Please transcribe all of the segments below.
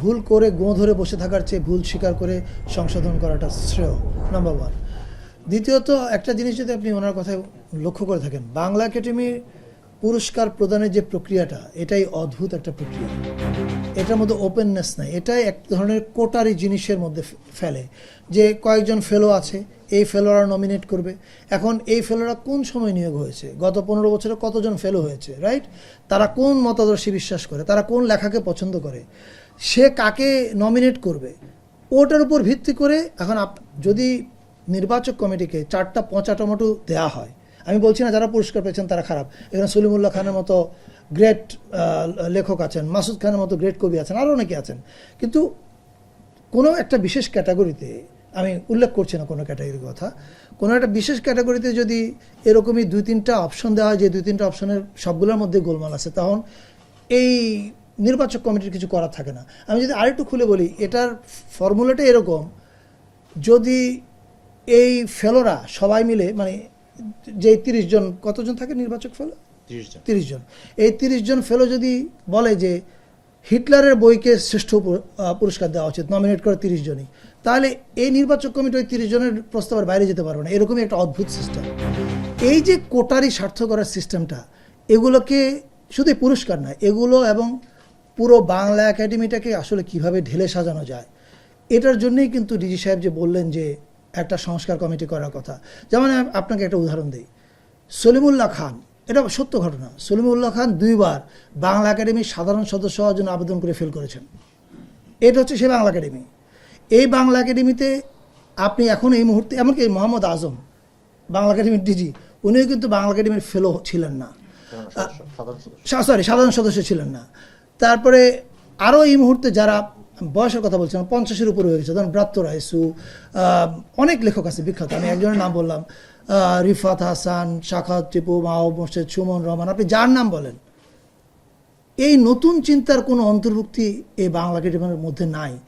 ভুল করে গোঁ ধরে বসে থাকার চেয়ে ভুল স্বীকার করে সংশোধন করাটা শ্রেয় নাম্বার ওয়ান দ্বিতীয়ত, একটা জিনিস যদি আপনি ওনার কথায় লক্ষ্য করে থাকেন, বাংলা একাডেমির পুরস্কার প্রদানের যে প্রক্রিয়াটা, এটাই অদ্ভুত একটা প্রক্রিয়া। এটার মধ্যে ওপেননেস নাই। এটাই এক ধরনের কোটারি জিনিসের মধ্যে ফেলে। যে কয়েকজন ফেলো আছে, এই ফেলোরা নমিনেট করবে। এখন এই ফেলোরা কোন সময় নিয়োগ হয়েছে? গত পনেরো বছরে কতজন ফেলো হয়েছে রাইট তারা কোন মতাদর্শে বিশ্বাস করে? তারা কোন লেখাকে পছন্দ করে? সে কাকে নমিনেট করবে? ওটার উপর ভিত্তি করে এখন আপ- যদি নির্বাচক কমিটিকে চারটা পচা টমেটো দেওয়া হয়, আমি বলছি না যারা পুরস্কার পেয়েছেন তারা খারাপ। এখানে সলিমুল্লাহ খানের মতো গ্রেট লেখক আছেন, মাসুদ খানের মতো গ্রেট কবি আছেন আরও অনেকে আছেন। কিন্তু কোনো একটা বিশেষ ক্যাটাগরিতে আমি উল্লেখ করছি না কোনো ক্যাটাগরির কথা, কোনো একটা বিশেষ ক্যাটাগরিতে যদি এরকমই দুই তিনটা অপশন দেওয়া হয়, যে দুই তিনটা অপশনের সবগুলোর মধ্যে গোলমাল আছে, তখন এই নির্বাচক কমিটির কিছু করার থাকে না। আমি যদি আরেকটু খুলে বলি এটার ফর্মুলাটা এরকম যদি এই ফেলোরা সবাই মিলে মানে যে তিরিশ জন কতজন থাকে নির্বাচক ফেলো? তিরিশ জন। এই তিরিশ জন ফেলো যদি বলে যে হিটলারের বইকে শ্রেষ্ঠ পুরস্কার দেওয়া উচিত নমিনেট করে তিরিশ জনই তাহলে এই নির্বাচক কমিটি ওই তিরিশ জনের প্রস্তাবের বাইরে যেতে পারবে না। এরকমই একটা অদ্ভুত সিস্টেম এই যে কোটারি স্বার্থ করার সিস্টেমটা এগুলোকে শুধু পুরস্কার না এগুলো এবং পুরো বাংলা একাডেমিটাকে আসলে কীভাবে ঢেলে সাজানো যায় এটার জন্যই কিন্তু ডিজি সাহেব যে বললেন যে একটা সংস্কার কমিটি করার কথা। যেমন আপনাকে একটা উদাহরণ দিই। সলিমুল্লাহ খান এটা সত্য ঘটনা। সলিমুল্লাহ খান দুইবার বাংলা একাডেমির সাধারণ সদস্য হওয়ার জন্য আবেদন করে ফেল করেছেন। এটা হচ্ছে সে বাংলা একাডেমি। এই বাংলা একাডেমিতে আপনি এখন এই মুহূর্তে এমনকি মোহাম্মদ আজম বাংলা একাডেমির ডিজি উনিও কিন্তু বাংলা একাডেমির ফেলো ছিলেন না। সরি সাধারণ সদস্য ছিলেন না। তারপরে আরও এই মুহূর্তে যারা বয়সের কথা বলছিলাম পঞ্চাশের উপরে হয়ে গেছে ধরুন ব্রাত্য আহ, অনেক লেখক আছে বিখ্যাত আমি একজনের নাম বললাম রিফাত হাসান শাখাত টিপু মাহবুব মোর্শেদ সুমন রহমান আপনি যার নাম বলেন এই নতুন চিন্তার কোনো অন্তর্ভুক্তি এই বাংলা একাডেমির মধ্যে নাই।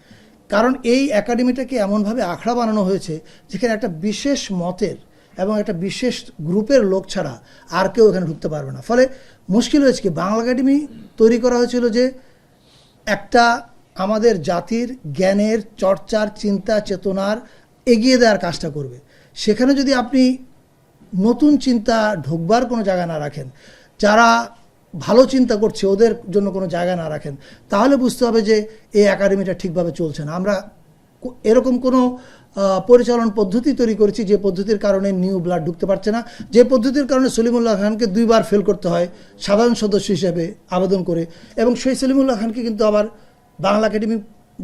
কারণ এই একাডেমিটাকে এমনভাবে আখড়া বানানো হয়েছে যেখানে একটা বিশেষ মতের এবং একটা বিশেষ গ্রুপের লোক ছাড়া আর কেউ এখানে ঢুকতে পারবে না। ফলে মুশকিল হয়েছে কি? বাংলা একাডেমি তৈরি করা হয়েছিল যে একটা আমাদের জাতির জ্ঞানের, চর্চার, চিন্তা, চেতনার এগিয়ে দেওয়ার কাজটা করবে। সেখানে যদি আপনি নতুন চিন্তা ঢুকবার কোনো জায়গা না রাখেন, যারা ভালো চিন্তা করছে ওদের জন্য কোনো জায়গা না রাখেন, তাহলে বুঝতে হবে যে এই একাডেমিটা ঠিকভাবে চলছে না। আমরা এরকম কোনো পরিচালন পদ্ধতি তৈরি করেছি, যে পদ্ধতির কারণে নিউ ব্লাড ঢুকতে পারছে না। যে পদ্ধতির কারণে সলিমুল্লাহ খানকে দুইবার ফেল করতে হয়, সাধারণ সদস্য হিসেবে আবেদন করে। এবং সেই সলিমুল্লাহ খানকে কিন্তু আবার বাংলা একাডেমি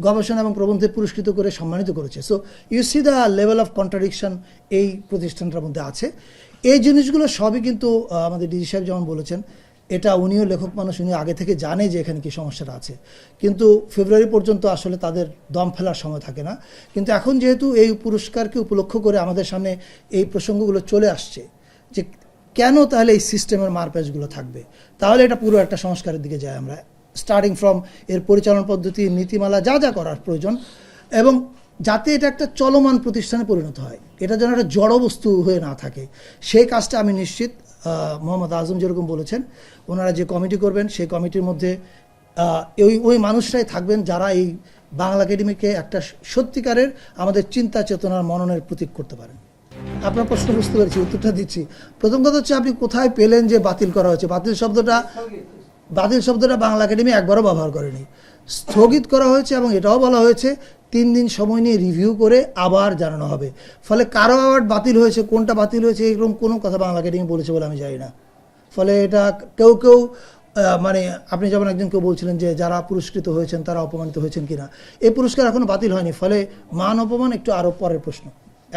গবেষণা এবং প্রবন্ধে পুরস্কৃত করে সম্মানিত করেছে। So you see the level of contradiction এই প্রতিষ্ঠানটার মধ্যে আছে। এই জিনিসগুলো সবই কিন্তু আমাদের ডিজি সাহেব যেমন বলেছেন এটা উনিও লেখক মানুষ উনি আগে থেকে জানে যে এখানে কি সমস্যাটা আছে। কিন্তু ফেব্রুয়ারি পর্যন্ত আসলে তাদের দম ফেলার সময় থাকে না। কিন্তু এখন যেহেতু এই পুরস্কারকে উপলক্ষ করে আমাদের সামনে এই প্রসঙ্গগুলো চলে আসছে, যে কেন তাহলে এই সিস্টেমের মারপ্যাচগুলো থাকবে? তাহলে এটা পুরো একটা সংস্কারের দিকে যায় আমরা। স্টার্টিং ফ্রম এর পরিচালনা পদ্ধতি, নীতিমালা, যা যা করার প্রয়োজন। এবং যাতে এটা একটা চলমান প্রতিষ্ঠানে পরিণত হয়, এটা যেন একটা জড় বস্তু হয়ে না থাকে। সেই কাজটা আমি নিশ্চিত মোহাম্মদ আজম যেরকম বলেছেন, ওনারা যে কমিটি করবেন, সেই কমিটির মধ্যে ওই ওই মানুষরাই থাকবেন যারা এই বাংলা একাডেমিকে একটা সত্যিকারের আমাদের চিন্তা চেতনার মননের প্রতীক করতে পারেন। আপনার প্রশ্ন বুঝতে পেরেছি, উত্তরটা দিচ্ছি। প্রথম কথা হচ্ছে আপনি কোথায় পেলেন যে বাতিল করা হয়েছে? বাতিল শব্দটা বাতিল শব্দটা বাংলা একাডেমি একবারও ব্যবহার করেনি। স্থগিত করা হয়েছে এবং এটাও বলা হয়েছে তিন দিন সময় নিয়ে রিভিউ করে আবার জানানো হবে। ফলে কারও অ্যাওয়ার্ড বাতিল হয়েছে, কোনটা বাতিল হয়েছে, এরকম কোনো কথা বাংলা একাডেমি বলেছে বলে আমি জানি না। ফলে এটা কেউ কেউ মানে আপনি যেমন একজন কেউ বলছিলেন যে যারা পুরস্কৃত হয়েছেন তারা অপমানিত হয়েছেন কিনা। এই পুরস্কার এখনও বাতিল হয়নি, ফলে মান অপমান একটু আরও পরের প্রশ্ন।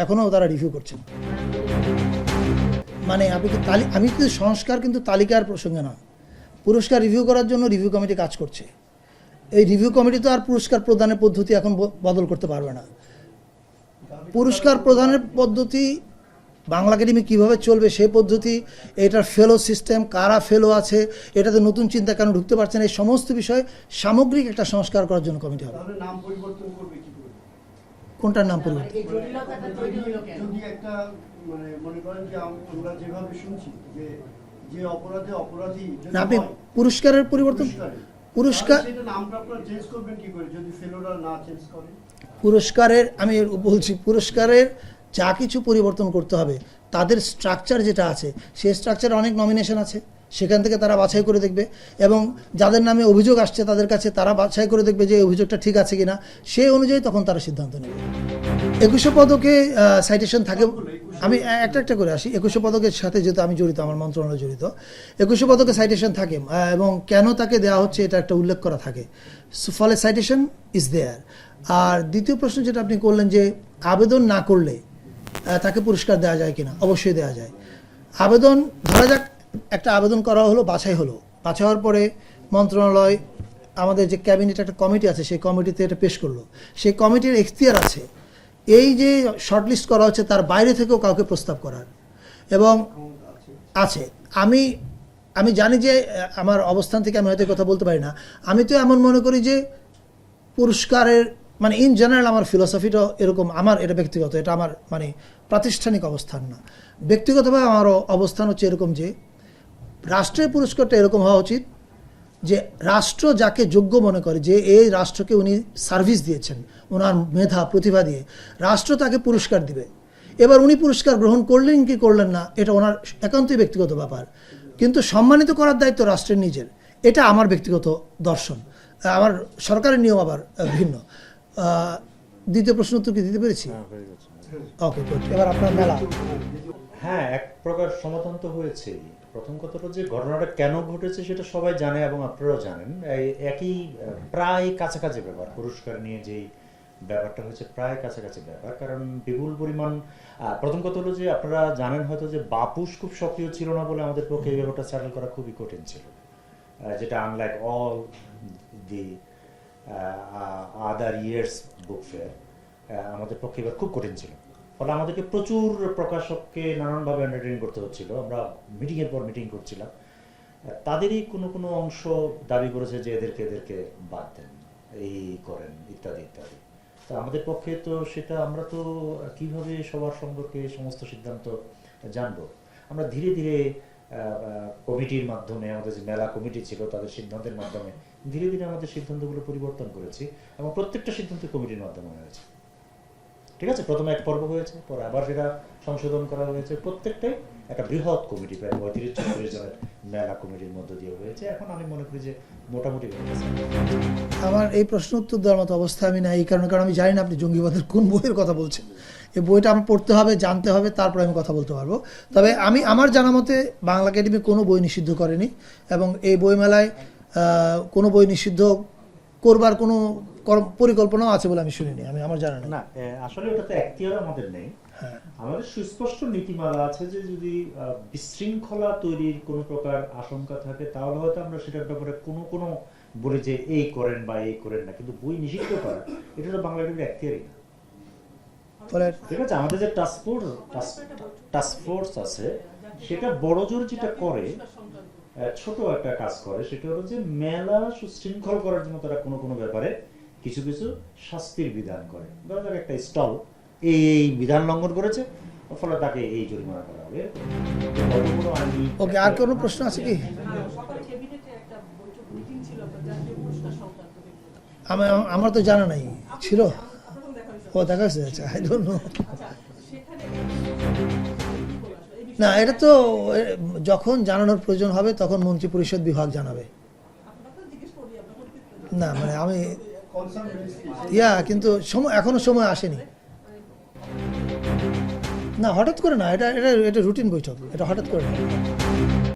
এখনও তারা রিভিউ করছেন। মানে আপনি কি আমি কিন্তু সংস্কার কিন্তু তালিকার প্রসঙ্গে না পুরস্কার রিভিউ করার জন্য রিভিউ কমিটি কাজ করছে। এই রিভিউ কমিটি তো আর পুরস্কার প্রদানের পদ্ধতি এখন ব- বদল করতে পারবে না। পুরস্কার প্রদানের পদ্ধতি বাংলা একাডেমি কীভাবে চলবে সেই পদ্ধতি এটার ফেলো সিস্টেম কারা ফেলো আছে এটাতে নতুন চিন্তা কেন ঢুকতে পারছে না এই সমস্ত বিষয় সামগ্রিক একটা সংস্কার করার জন্য কমিটি হবে। তাহলে নাম পরিবর্তন করবে কি করে? কোনটার নাম পরিবর্তন? মানে মনে করেন যে আম- আমরা যেভাবে শুনছি যে যে অপরাধে অপরাধী না, আপনি পুরস্কারের পরিবর্তন পুরস্কারে। পুরস্কারের আমি বলছি পুরস্কারের যা কিছু পরিবর্তন করতে হবে তাদের স্ট্রাকচার যেটা আছে সেই স্ট্রাকচারে অনেক নমিনেশন আছে সেখান থেকে তারা বাছাই করে দেখবে এবং যাদের নামে অভিযোগ আসছে তাদের কাছে তারা বাছাই করে দেখবে যে অভিযোগটা ঠিক আছে কিনা সেই অনুযায়ী তখন তারা সিদ্ধান্ত নেবে একুশে পদকে সাইটেশন থাকে আমি একটা একটা করে আসি। একুশে পদকের সাথে যেহেতু আমি জড়িত, আমার মন্ত্রণালয় জড়িত। একুশে পদকে সাইটেশন থাকে এবং কেন তাকে দেওয়া হচ্ছে এটা একটা উল্লেখ করা থাকে। ফলে সাইটেশন ইজ দেয়ার আর দ্বিতীয় প্রশ্ন যেটা আপনি করলেন যে, আবেদন না করলে তাকে পুরস্কার দেওয়া যায় কিনা? অবশ্যই দেওয়া যায়। আবেদন, ধরা যাক, একটা আবেদন করা হলো, বাছাই হলো। বাছাই হওয়ার পরে মন্ত্রণালয়, আমাদের যে ক্যাবিনেট একটা কমিটি আছে, সেই কমিটিতে এটা পেশ করল। সেই কমিটির এখতিয়ার আছে এই যে শর্টলিস্ট করা হচ্ছে, তার বাইরে থেকেও কাউকে প্রস্তাব করার। এবং আছে। আমি আমি জানি যে আমার অবস্থান থেকে আমি হয়তো কথা বলতে পারি না। আমি তো এমন মনে করি যে, পুরস্কারের মানে ইন জেনারেল আমার ফিলোসফিটা এরকম, আমার এটা ব্যক্তিগত, এটা আমার মানে প্রাতিষ্ঠানিক অবস্থান না। ব্যক্তিগতভাবে আমার অবস্থান হচ্ছে এরকম যে, রাষ্ট্রের পুরস্কারটা এরকম হওয়া উচিত যে, রাষ্ট্র যাকে যোগ্য মনে করে, যে এই রাষ্ট্রকে উনি সার্ভিস দিয়েছেন ওনার মেধা প্রতিভা দিয়ে রাষ্ট্র তাকে পুরস্কার দিবে। এবার উনি পুরস্কার গ্রহণ করলেন কি করলেন না এটা ওনার একান্তই ব্যক্তিগত ব্যাপার। কিন্তু সম্মানিত করার দায়িত্ব রাষ্ট্রের নিজের। এটা আমার ব্যক্তিগত দর্শন। আমার সরকারের নিয়ম আবার ভিন্ন। দ্বিতীয় প্রশ্ন উত্তর কি দিতে পেরেছি? ওকে এবার আপনার মেলা। হ্যাঁ এক প্রকার সমাধান তো হয়েছেই। প্রথম কথাটা যে ঘটনাটা কেন ঘটেছে সেটা সবাই জানে এবং আপনারাও জানেন। একই প্রায় কাছাকাছি ব্যাপার। পুরস্কার নিয়ে যেই ব্যাপারটা হয়েছে প্রায় কাছাকাছি ব্যাপার। কারণ বিপুল পরিমাণ প্রথম কথা হলো যে আপনারা জানেন হয়তো যে বাপুস খুব সক্রিয় ছিল না বলে আমাদের পক্ষে এই ব্যাপারটা সেটেল করা খুবই কঠিন ছিল। যেটা unlike all the other years book fair আমাদের পক্ষে এবার খুব কঠিন ছিল। ফলে আমাদেরকে প্রচুর প্রকাশককে নানানভাবে এন্টারটেইন করতে হচ্ছিল। আমরা মিটিংয়ের পর মিটিং করছিলাম। তাদেরই কোনো কোনো অংশ দাবি করেছে যে এদেরকে এদেরকে বাদ দেন, এই করেন, ইত্যাদি ইত্যাদি। তো আমাদের পক্ষে তো সেটা আমরা তো কীভাবে সবার সম্পর্কে সমস্ত সিদ্ধান্ত জানব? আমরা ধীরে ধীরে কমিটির মাধ্যমে, আমাদের যে মেলা কমিটি ছিল তাদের সিদ্ধান্তের মাধ্যমে ধীরে ধীরে আমাদের সিদ্ধান্তগুলো পরিবর্তন করেছি এবং প্রত্যেকটা সিদ্ধান্ত কমিটির মাধ্যমে হয়েছে। ঠিক আছে? প্রথমে এক পর্ব হয়েছে, পরে আবার সেটা সংশোধন করা হয়েছে। প্রত্যেকটাই একটা বৃহৎ কমিটি, প্রায় পঁয়ত্রিশ চল্লিশ জনের মেলা কমিটির মধ্য দিয়ে হয়েছে। এখন আমি মনে করি যে মোটামুটি আমার এই প্রশ্ন উত্তর দেওয়ার মতো অবস্থা আমি নাই, এই কারণে, কারণ আমি জানি না আপনি জঙ্গিবাদের কোন বইয়ের কথা বলছেন। এই বইটা আমার পড়তে হবে, জানতে হবে, তারপরে আমি কথা বলতে পারব। তবে আমি, আমার জানা মতে বাংলা একাডেমি কোনো বই নিষিদ্ধ করেনি এবং এই বইমেলায় কোনো বই নিষিদ্ধ করবার কোনো পরিকল্পনাও আছে বলে আমি শুনিনি আমি আমার জানা নেই। না আসলে ওটা তো এখতিয়ার আমাদের নেই। হ্যাঁ। আমাদের সুস্পষ্ট নীতিমালা আছে যে যদি বিশৃঙ্খলা তৈরির কোনো প্রকার আশঙ্কা থাকে তাহলে হয়তো আমরা সেটার ব্যাপারে কোনো কোনো বলি যে এই করেন বা এই করেন না। কিন্তু বই নিষিদ্ধ করা এটা তো বাংলা একাডেমির এখতিয়ারই না। ঠিক আছে আমাদের যে টাস্ক ফোর্স টাস্ক ফোর্স আছে সেটা বড় জোর যেটা করে ছোট একটা কাজ করে, সেটা হলো যে মেলা সুশৃঙ্খল করার জন্য তারা কোনো কোনো ব্যাপারে কিছু কিছু শাস্তির বিধান করে। ধরো যাক একটা স্টল, এই বিধান লঙ্ঘন করেছে, ফলে তাকে এই জরিমানা করা হবে। ওকে, আর কোনো প্রশ্ন আছে কি। আমার তো জানা নাই। ছিল? ও, দেখা আচ্ছা আই ডোন্ট নো না, এটা তো যখন জানানোর প্রয়োজন হবে, তখন মন্ত্রী পরিষদ বিভাগ জানাবে। না মানে আমি, ইয়া, কিন্তু সময়, এখনও সময় আসেনি। না, হঠাৎ করে না, এটা এটা এটা রুটিন বৈঠক, এটা হঠাৎ করে না।